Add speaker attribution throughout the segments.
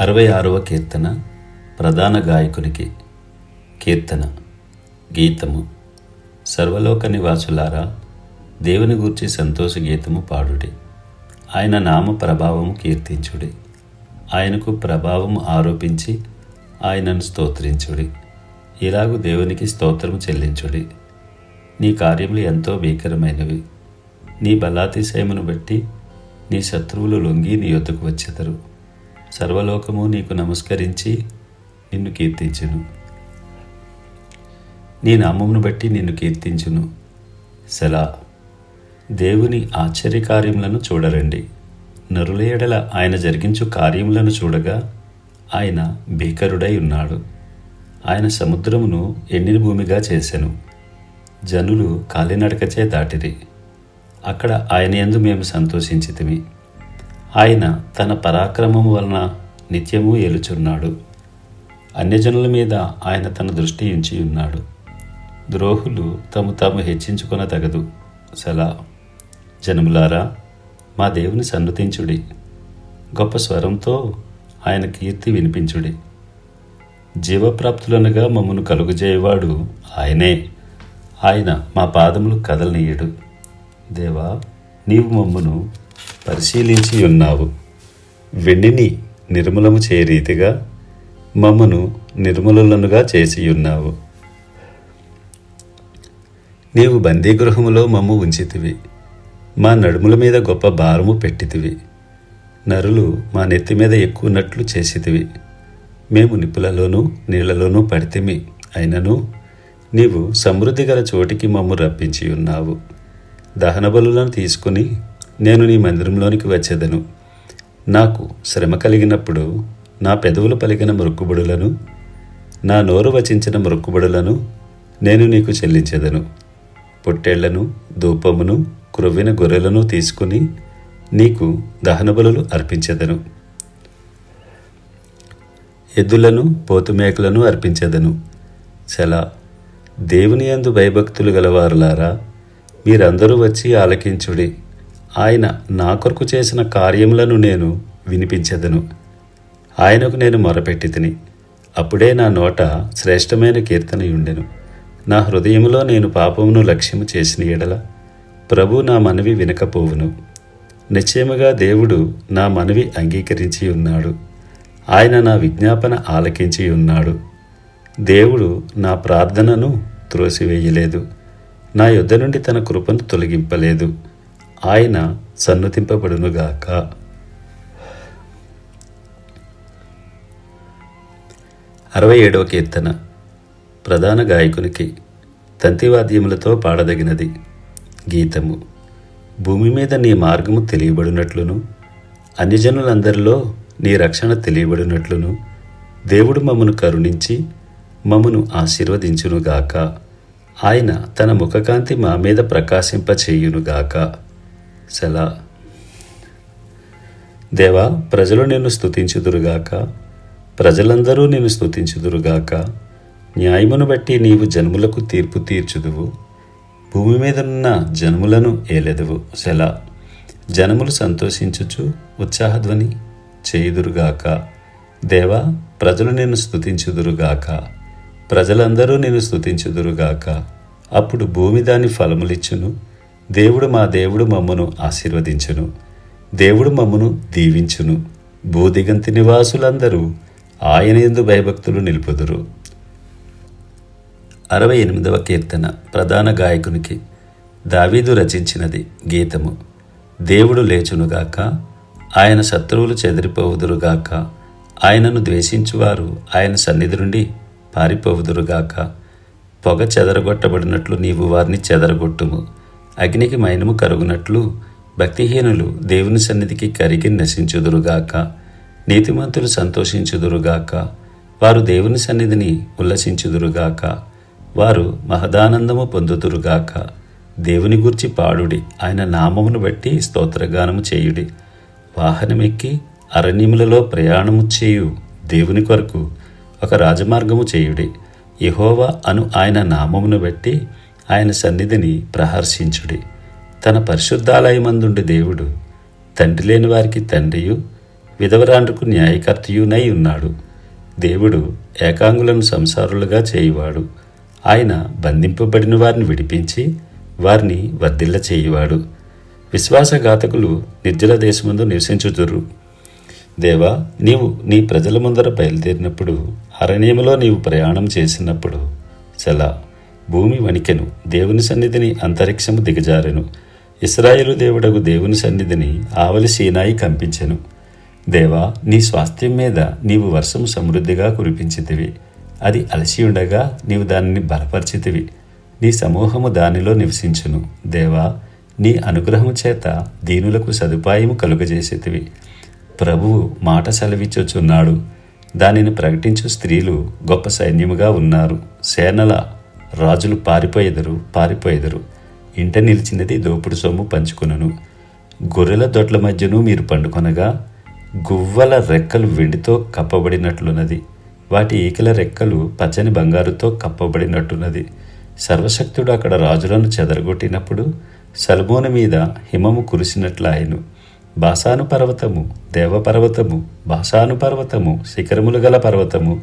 Speaker 1: అరవై ఆరవ కీర్తన ప్రధాన గాయకునికి కీర్తన గీతము. సర్వలోక నివాసులారా దేవుని గూర్చి సంతోష గీతము పాడుడి. ఆయన నామ ప్రభావము కీర్తించుడి. ఆయనకు ప్రభావము ఆరోపించి ఆయనను స్తోత్రించుడి. ఇలాగు దేవునికి స్తోత్రము చెల్లించుడి. నీ కార్యములు ఎంతో భీకరమైనవి. నీ బలాతిశయమును బట్టి నీ శత్రువులు లొంగి నీ యొద్దకు వచ్చెదరు. సర్వలోకము నీకు నమస్కరించి నిన్ను కీర్తించును. నీ నామమును బట్టి నిన్ను కీర్తించును. సెలా దేవుని ఆశ్చర్యకార్యములను చూడరండి. నరులయడల ఆయన జరిగించు కార్యములను చూడగా ఆయన భీకరుడై ఉన్నాడు. ఆయన సముద్రమును ఎండిన భూమిగా చేశాను జనులు కాలినడకచే దాటిరి. అక్కడ ఆయన యందు మేము సంతోషించితిమి. ఆయన తన పరాక్రమము వలన నిత్యము ఏలుచున్నాడు. అన్యజనుల మీద ఆయన తన దృష్టి ఉంచి ఉన్నాడు. ద్రోహులు తము తాము హెచ్చించుకొన తగదు. సలా. జనములారా మా దేవుని సన్నతించుడి. గొప్ప స్వరంతో ఆయన కీర్తి వినిపించుడి. జీవప్రాప్తులనగా మమ్మను కలుగుజేయవాడు ఆయనే. ఆయన మా పాదములు కదలనీయడు. దేవా నీవు మమ్మను పరిశీలించి ఉన్నావు. వెండిని నిర్మలము చే రీతిగా మమ్మను నిర్మూలనుగా చేసి ఉన్నావు. నీవు బందీగృహములో మమ్ము ఉంచితివి. మా నడుముల మీద గొప్ప భారము పెట్టితివి. నరులు మా నెత్తి మీద ఎక్కువనట్లు చేసితివి. మేము నిప్పులలోనూ నీళ్ళలోనూ పడితిమి. అయినను నీవు సమృద్ధి గల చోటికి మమ్ము రప్పించి ఉన్నావు. దహన బలులను తీసుకుని నేను నీ మందిరంలోనికి వచ్చేదను. నాకు శ్రమ కలిగినప్పుడు నా పెదవులు పలికిన మొక్కుబడులను నా నోరు వచించిన మొక్కుబడులను నేను నీకు చెల్లించెదను. పొట్టేళ్ళను ధూపమును క్రొవ్విన గొర్రెలను తీసుకుని నీకు దహనబలులు అర్పించెదను. ఎద్దులను పోతుమేకలను అర్పించెదను. చలా దేవుని యందు భయభక్తులు గలవారులారా మీరందరూ వచ్చి ఆలకించుడి. ఆయన నా కొరకు చేసిన కార్యములను నేను వినిపించదను. ఆయనకు నేను మొరపెట్టి తిని అప్పుడే నా నోట శ్రేష్టమైన కీర్తన ఉండెను నా హృదయములో నేను పాపమును లక్ష్యము చేసిన ఎడల ప్రభు నా మనవి వినకపోవును. నిశ్చయముగా దేవుడు నా మనవి అంగీకరించి ఉన్నాడు. ఆయన నా విజ్ఞాపన ఆలకించి ఉన్నాడు. దేవుడు నా ప్రార్థనను త్రోసివేయలేదు. నా యుద్ధ నుండి తన కృపను తొలగింపలేదు. ఆయన సన్నతింపబడునుగాక. అరవై ఏడవ కీర్తన. ప్రధాన గాయకునికి తంతివాద్యములతో పాడదగినది. గీతము. భూమి మీద నీ మార్గము తెలియబడినట్లును అన్యజనులందరిలో నీ రక్షణ తెలియబడినట్లును దేవుడు మమ్మను కరుణించి మమ్మను ఆశీర్వదించునుగాక. ఆయన తన ముఖకాంతి మా మీద ప్రకాశింపచేయునుగాక. సెలా. దేవా ప్రజలు నిన్ను స్థుతించుదురుగాక ప్రజలందరూ నిన్ను స్థుతించుదురుగాక న్యాయమును బట్టి నీవు జన్ములకు తీర్పు తీర్చుదువు. భూమి మీదనున్న జన్ములను ఏలెదువు సెలా. జనములు సంతోషించుచు ఉత్సాహధ్వని చేయుదురుగాక. దేవా ప్రజలు నిన్ను స్తుతించుదురుగాక. ప్రజలందరూ నిన్ను స్థుతించుదురుగాక అప్పుడు భూమి దాని ఫలములిచ్చును. దేవుడు మా దేవుడు మమ్మను ఆశీర్వదించును. దేవుడు మమ్మను దీవించును. భూదిగంతి నివాసులందరూ ఆయన ఎందు భయభక్తులు నిలుపుదురు. అరవై ఎనిమిదవ కీర్తన ప్రధాన గాయకునికి దావీదు రచించినది గీతము. దేవుడు లేచునుగాక ఆయన శత్రువులు చెదిరిపోవుదురుగాక ఆయనను ద్వేషించువారు ఆయన సన్నిధి నుండి పారిపోవుదురుగాక పొగ చెదరగొట్టబడినట్లు నీవు వారిని చెదరగొట్టుము. అగ్నికి మైనము కరుగునట్లు భక్తిహీనులు దేవుని సన్నిధికి కరిగి నశించుదురుగాక నీతిమంతులు సంతోషించుదురుగాక వారు దేవుని సన్నిధిని ఉల్లసించుదురుగాక వారు మహదానందము పొందుదురుగాక. దేవుని గూర్చి పాడుడి ఆయన నామమును బట్టి స్తోత్రగానము చేయుడి. వాహనమెక్కి అరణ్యములలో ప్రయాణము చేయు దేవుని కొరకు ఒక రాజమార్గము చేయుడి. యహోవా అను ఆయన నామమును బట్టి ఆయన సన్నిధిని ప్రహర్షించుడి. తన పరిశుద్ధాలయమందుండి దేవుడు తండ్రి లేని వారికి తండ్రియు విధవరాండ్రుకు న్యాయకర్తయునై ఉన్నాడు. దేవుడు ఏకాంగులను సంసారులుగా చేయువాడు. ఆయన బంధింపబడిన వారిని విడిపించి వారిని వర్ధిల్ల చేయువాడు. విశ్వాసఘాతకులు నిర్జల దేశమందు నివసించుదురు. దేవా నీవు నీ ప్రజల ముందర బయలుదేరినప్పుడు అరణ్యములో నీవు ప్రయాణం చేసినప్పుడు సెలా. భూమి వణికెను. దేవుని సన్నిధిని అంతరిక్షము దిగజారెను. ఇస్రాయేలు దేవుడగు దేవుని సన్నిధిని ఆవలి సీనాయి కంపించెను. దేవా నీ స్వాస్థ్యం మీద నీవు వర్షం సమృద్ధిగా కురిపించితివి. అది అలసి ఉండగా నీవు దానిని బలపరిచితివి. నీ సమూహము దానిలో నివసించును. దేవా నీ అనుగ్రహము చేత దీనులకు సదుపాయము కలుగజేసేతివి. ప్రభువు మాట సెలవిచ్చుచున్నాడు. దానిని ప్రకటించు స్త్రీలు గొప్ప సైన్యముగా ఉన్నారు. సేనల రాజులు పారిపోయేదరు పారిపోయేదరు. ఇంట నిలిచినది దోపుడు సొమ్ము పంచుకునను. గొర్రెల దొడ్ల మధ్యను మీరు పండుకొనగా గువ్వల రెక్కలు వెండితో కప్పబడినట్లున్నది. వాటి ఈకల రెక్కలు పచ్చని బంగారుతో కప్పబడినట్టున్నది సర్వశక్తుడు అక్కడ రాజులను చెదరగొట్టినప్పుడు సల్మోను మీద హిమము కురిసినట్లాయను. బాసాను పర్వతము దేవపర్వతము బాసాను పర్వతము శిఖరములు గల పర్వతము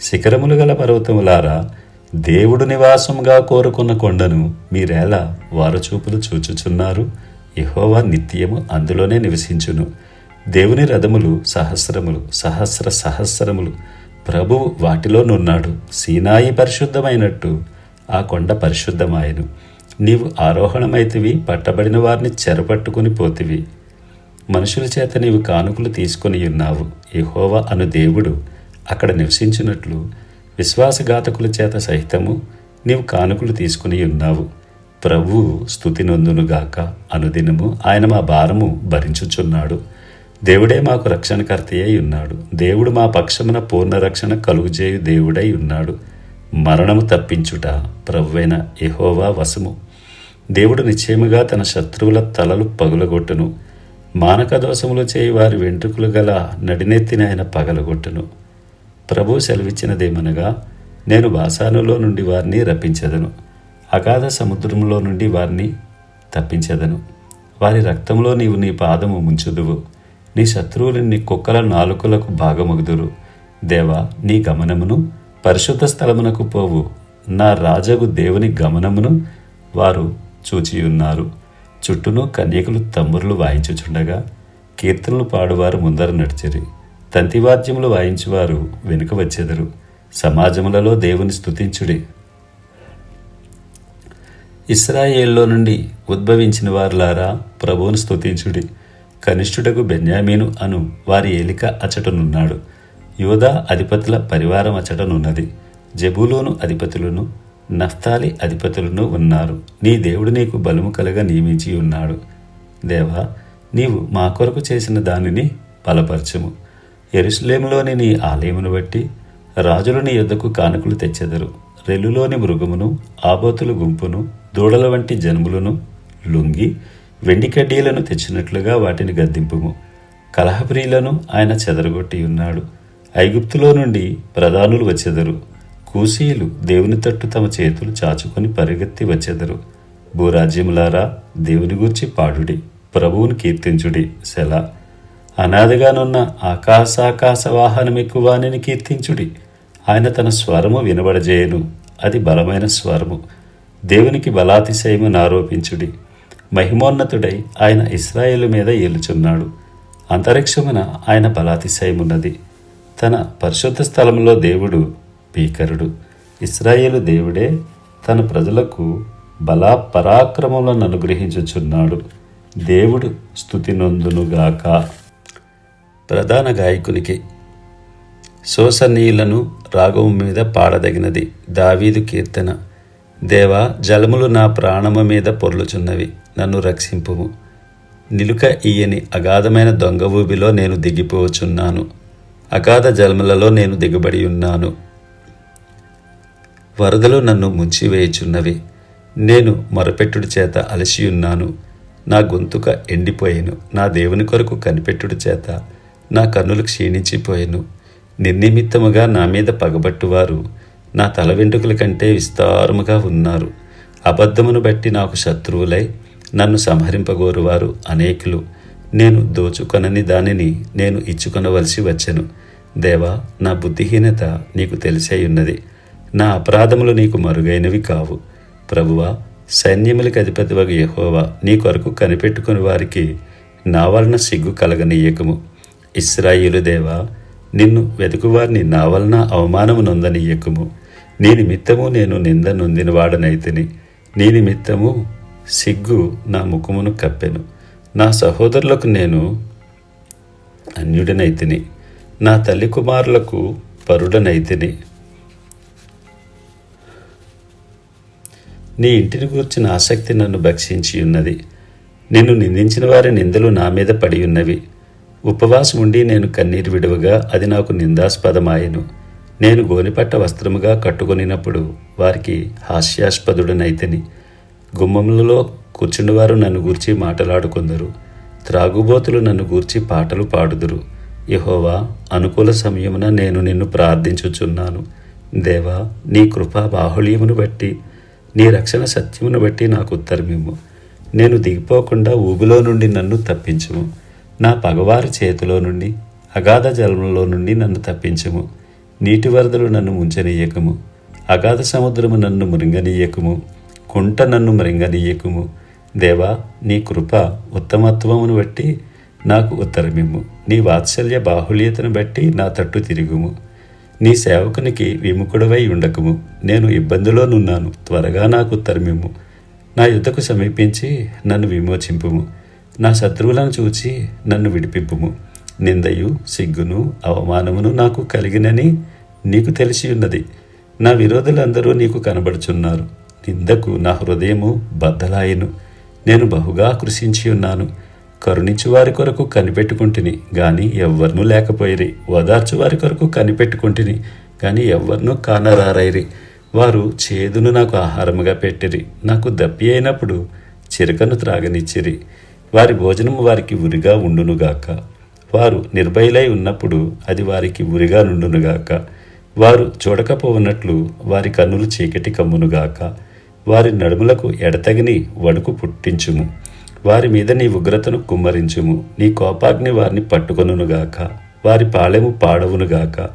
Speaker 1: శిఖరములు గల పర్వతములారా దేవుడు నివాసంగా కోరుకున్న కొండను మీరేలా వారు చూపులు చూచుచున్నారు? యహోవా నిత్యము అందులోనే నివసించును. దేవుని రథములు సహస్రములు సహస్ర సహస్రములు. ప్రభువు వాటిలోనున్నాడు సీనాయి పరిశుద్ధమైనట్టు ఆ కొండ పరిశుద్ధమాయను. నీవు ఆరోహణమైతివి పట్టబడిన వారిని చెరపట్టుకుని పోతివి. మనుషుల చేత నీవు కానుకలు తీసుకొని ఉన్నావు. యహోవా అను దేవుడు అక్కడ నివసించినట్లు విశ్వాసఘాతకుల చేత సహితము నీవు కానుకలు తీసుకుని ఉన్నావు. ప్రభువు స్థుతి నొందునుగాక అనుదినము ఆయన మా భారము భరించుచున్నాడు. దేవుడే మాకు రక్షణకర్త అయి ఉన్నాడు. దేవుడు మా పక్షమున పూర్ణ రక్షణ కలుగుజేయు దేవుడై ఉన్నాడు. మరణము తప్పించుట ప్రభువైన ఎహోవా వశము. దేవుడు నిశ్చయముగా తన శత్రువుల తలలు పగులగొట్టును. మానక దోషములు చేయి వారి వెంట్రుకలు గల నడినెత్తిన ఆయన పగలగొట్టును. ప్రభు సెలవిచ్చినదేమనగా నేను బాసానులో నుండి వారిని రప్పించెదను. అగాధ సముద్రంలో నుండి వారిని తప్పించెదను. వారి రక్తంలో నీవు నీ పాదము ముంచుదువు. నీ శత్రువులు నీ కుక్కల నాలుకలకు భాగమగుదురు. దేవా నీ గమనమును పరిశుద్ధ స్థలమునకు పోవు. నా రాజగు దేవుని గమనమును వారు చూచియున్నారు. చుట్టూను కన్యకులు తమ్మురులు వాయించుచుండగా కీర్తనలు పాడువారు ముందర నడిచిరి. తంతివాద్యములు వాయించువారు వెనుక వచ్చెదరు. సమాజములలో దేవుని స్థుతించుడే ఇస్రాయేల్లో నుండి ఉద్భవించిన వారులారా ప్రభువును స్థుతించుడి కనిష్ఠుడకు బెన్యామీను అను వారి ఏలిక అచటనున్నాడు. యోధా అధిపతుల పరివారం అచటనున్నది. జబూలోను అధిపతులను నఫ్తాలి అధిపతులను ఉన్నారు. నీ దేవుడు నీకు బలము కలగా నియమించి ఉన్నాడు. దేవా నీవు మా కొరకు చేసిన దానిని బలపరచము. ఎరుసలేములోని నీ ఆలయమును బట్టి రాజులు నీ యొద్దకు కానుకలు తెచ్చెదరు. రెల్లులోని మృగమును ఆబోతుల గుంపును దూడల వంటి జనుములను లొంగి వెండి కడ్డీలను తెచ్చినట్లుగా వాటిని గద్దింపుము. కలహప్రియులను ఆయన చెదరగొట్టి ఉన్నాడు. ఐగుప్తులో నుండి ప్రధానులు వచ్చెదరు. కూసీలు దేవుని తట్టు తమ చేతులు చాచుకొని పరిగెత్తి వచ్చెదరు. భూరాజ్యములారా దేవుని గూర్చి పాడుడి. ప్రభువుని కీర్తించుడి. సెల. అనాదిగానున్న ఆకాశాకాశ వాహనమెక్కువానిని కీర్తించుడి. ఆయన తన స్వరము వినబడజేయను. అది బలమైన స్వరము. దేవునికి బలాతిశయము నారోపించుడి. మహిమోన్నతుడై ఆయన ఇస్రాయేలు మీద ఏలుచున్నాడు. అంతరిక్షమున ఆయన బలాతిశయమున్నది. తన పరిశుద్ధ స్థలంలో దేవుడు భీకరుడు. ఇస్రాయేలు దేవుడే తన ప్రజలకు బలా పరాక్రమములను అనుగ్రహించుచున్నాడు. దేవుడు స్థుతి నొందునుగాక ప్రధాన గాయకునికి. శోసనీయులను రాగము మీద పాడదగినది దావీదు కీర్తన. దేవా జలములు నా ప్రాణము మీద పొర్లుచున్నవి నన్ను రక్షింపుము. నిలుక ఈయని అగాధమైన దొంగ ఊబిలో నేను దిగిపోవచ్చున్నాను అగాధ జలములలో నేను దిగబడి ఉన్నాను. వరదలు నన్ను ముంచివేయుచున్నవి నేను మొరపెట్టుడి చేత అలసియున్నాను. నా గొంతుక ఎండిపోయాను నా దేవుని కొరకు కనిపెట్టుడి చేత నా కన్నులు క్షీణించిపోయాను. నిర్నిమిత్తముగా నా మీద పగబట్టువారు నా తల వెంట్రుకల కంటే విస్తారముగా ఉన్నారు. అబద్ధమును బట్టి నాకు శత్రువులై నన్ను సంహరింపగోరువారు అనేకులు. నేను దోచుకొనని దానిని నేను ఇచ్చుకొనవలసి వచ్చెను. దేవా నా బుద్ధిహీనత నీకు తెలిసే ఉన్నది నా అపరాధములు నీకు మరుగైనవి కావు. ప్రభువా సైన్యములకు అధిపతివగ యహోవా నీ కొరకు కనిపెట్టుకుని వారికి నా వలన సిగ్గు కలగనీయకము. ఇస్రాయిలు దేవా నిన్ను వెతుకువారిని నా వలన అవమానము నొందనీయకము. నీ నిమిత్తము నేను నింద నొందిన వాడనైతిని నీ నిమిత్తము సిగ్గు నా ముఖమును కప్పెను. నా సహోదరులకు నేను అన్యుడనైతిని. నా తల్లి కుమారులకు పరుడనైతిని. నీ ఇంటిని గూర్చిన ఆసక్తి నన్ను భక్షించి ఉన్నది నిన్ను నిందించిన వారి నిందలు నా మీద పడి ఉన్నవి ఉపవాసం ఉండి నేను కన్నీరు విడువగా అది నాకు నిందాస్పదమాయను. నేను గోనిపట్ట వస్త్రముగా కట్టుకొనినప్పుడు వారికి హాస్యాస్పదుడనైతిని. గుమ్మములలో కూర్చుండివారు నన్ను గూర్చి మాటలాడుకుందరు. త్రాగుబోతులు నన్ను గూర్చి పాటలు పాడుదురు. యహోవా అనుకూల సమయమున నేను నిన్ను ప్రార్థించుచున్నాను. దేవా నీ కృపా బాహుళ్యమును బట్టి నీ రక్షణ సత్యమును బట్టి నాకు ఉత్తరమిమ్ము. నేను దిగిపోకుండా ఊబిలో నుండి నన్ను తప్పించుము. నా పగవారి చేతిలో నుండి అగాధ జలంలో నుండి నన్ను తప్పించుము. నీటి వరదలు నన్ను ముంచనీయకము. అగాధ సముద్రము నన్ను మృంగనీయకము. కుంట నన్ను మృంగనీయకము. దేవా నీ కృప ఉత్తమత్వమును బట్టి నాకు ఉత్తరమిమ్ము. నీ వాత్సల్య బాహుళ్యతను బట్టి నా తట్టు తిరుగుము. నీ సేవకునికి విముఖుడవై ఉండకము. నేను ఇబ్బందిలోనున్నాను. త్వరగా నాకు ఉత్తరమిమ్ము. నా యుద్ధకు సమీపించి నన్ను విమోచింపుము. నా శత్రువులను చూచి నన్ను విడిపింపుము. నిందయు సిగ్గును అవమానమును నాకు కలిగినని నీకు తెలిసి ఉన్నది నా విరోధులందరూ నీకు కనబడుచున్నారు. నిందకు నా హృదయము బద్దలాయను. నేను బహుగా కృషించి ఉన్నాను కరుణించు వారి కొరకు కనిపెట్టుకుంటుని గాని ఎవ్వరినూ లేకపోయిరి. ఓదార్చు వారి కొరకు కనిపెట్టుకుంటుని గాని ఎవ్వరినూ కానరారైరి. వారు చేదును నాకు ఆహారముగా పెట్టిరి. నాకు దప్పి అయినప్పుడు చిరకను త్రాగనిచ్చిరి. వారి భోజనము వారికి ఉరిగా ఉండునుగాక. వారు నిర్భయులై ఉన్నప్పుడు అది వారికి ఉరిగా నుండునుగాక. వారు చూడకపోవున్నట్లు వారి కన్నులు చీకటి కమ్మునుగాక. వారి నడుములకు ఎడతగిని వడుకు పుట్టించుము. వారి మీద నీ ఉగ్రతను కుమ్మరించుము. నీ కోపాగ్ని వారిని పట్టుకొనుగాక వారి పాలెము పాడవునుగాక.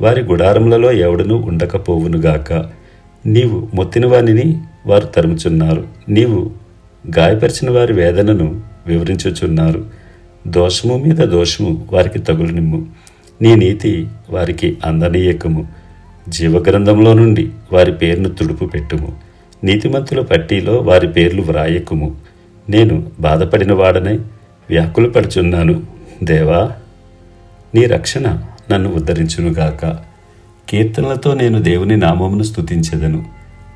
Speaker 1: వారి గుడారములలో ఎవడును ఉండకపోవునుగాక. నీవు మొత్తిన వానిని వారు తరుముచున్నారు. నీవు గాయపరిచిన వారి వేదనను వివరించుచున్నారు. దోషము మీద దోషము వారికి తగులునిమ్ము. నీ నీతి వారికి అందనీయకము. జీవగ్రంథంలో నుండి వారి పేరును తుడుపు పెట్టుము. నీతిమంతుల పట్టీలో వారి పేర్లు వ్రాయకుము. నేను బాధపడిన వాడనే వ్యాకులు పడుచున్నాను దేవా నీ రక్షణ నన్ను ఉద్ధరించునుగాక. కీర్తనలతో నేను దేవుని నామమును స్తుతించెదను.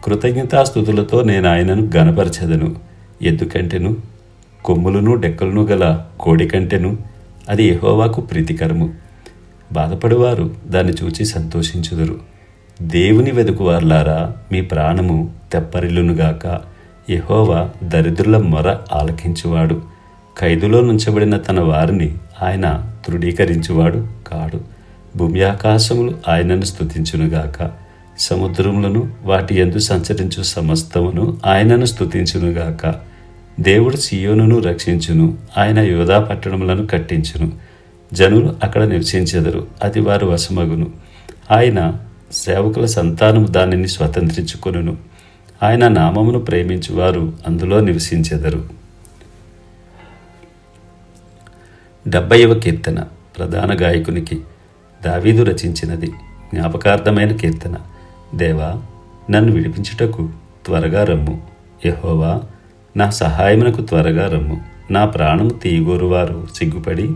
Speaker 1: కృతజ్ఞతాస్థుతులతో నేను ఆయనను గనపరచెదను ఎద్దుకంటెను కొమ్ములను డెక్కలను గల కోడి కంటెను అది ఎహోవాకు ప్రీతికరము. బాధపడువారు దాన్ని చూచి సంతోషించుదురు. దేవుని వెదుకువార్లారా మీ ప్రాణము తెప్పరిల్లునుగాక ఎహోవా దరిద్రుల మొర ఆలకించువాడు. ఖైదులో నుంచబడిన తన వారిని ఆయన తృఢీకరించువాడు కాడు. భూమి ఆకాశములు ఆయనను స్థుతించునుగాక సముద్రములను వాటి ఎందు సంచరించు సమస్తమును ఆయనను స్తుతించునుగాక దేవుడు సియోనును రక్షించును. ఆయన యోధా పట్టణములను కట్టించును. జనులు అక్కడ నివసించెదరు. అది వారు వశమగును. ఆయన సేవకుల సంతానము దానిని స్వతంత్రించుకొనును. ఆయన నామమును ప్రేమించువారు అందులో నివసించెదరు. డెబ్బైవ కీర్తన. ప్రధాన గాయకునికి దావీదు రచించినది. జ్ఞాపకార్థమైన కీర్తన. దేవా నన్ను విడిపించుటకు త్వరగా రమ్ము. యహోవా నా సహాయమునకు త్వరగా రమ్ము. నా ప్రాణము తీయగోరువారు సిగ్గుపడి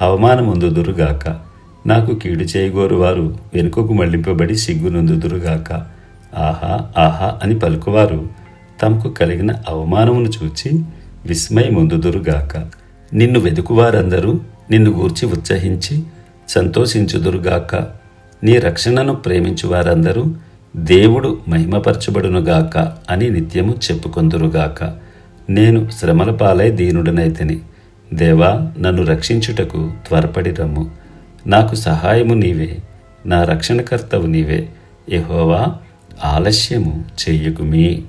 Speaker 1: అవమానముందుదురుగాక. నాకు కీడు చేయగోరువారు వెనుకకు మళ్ళింపబడి సిగ్గునందుదురుగాక. ఆహా ఆహా అని పలుకువారు తమకు కలిగిన అవమానమును చూచి విస్మయముందుదురుగాక. నిన్ను వెదుకువారందరూ నిన్ను గూర్చి ఉత్సహించి సంతోషించుదురుగాక. నీ రక్షణను ప్రేమించు వారందరూ దేవుడు మహిమపరచబడునుగాక అని నిత్యము చెప్పుకొందురుగాక. నేను శ్రమల పాలై దీనుడనైతిని. దేవా నన్ను రక్షించుటకు త్వరపడి రమ్ము నాకు సహాయము నీవే నా రక్షణకర్తవు నీవే. యహోవా ఆలస్యము చెయ్యకుమీ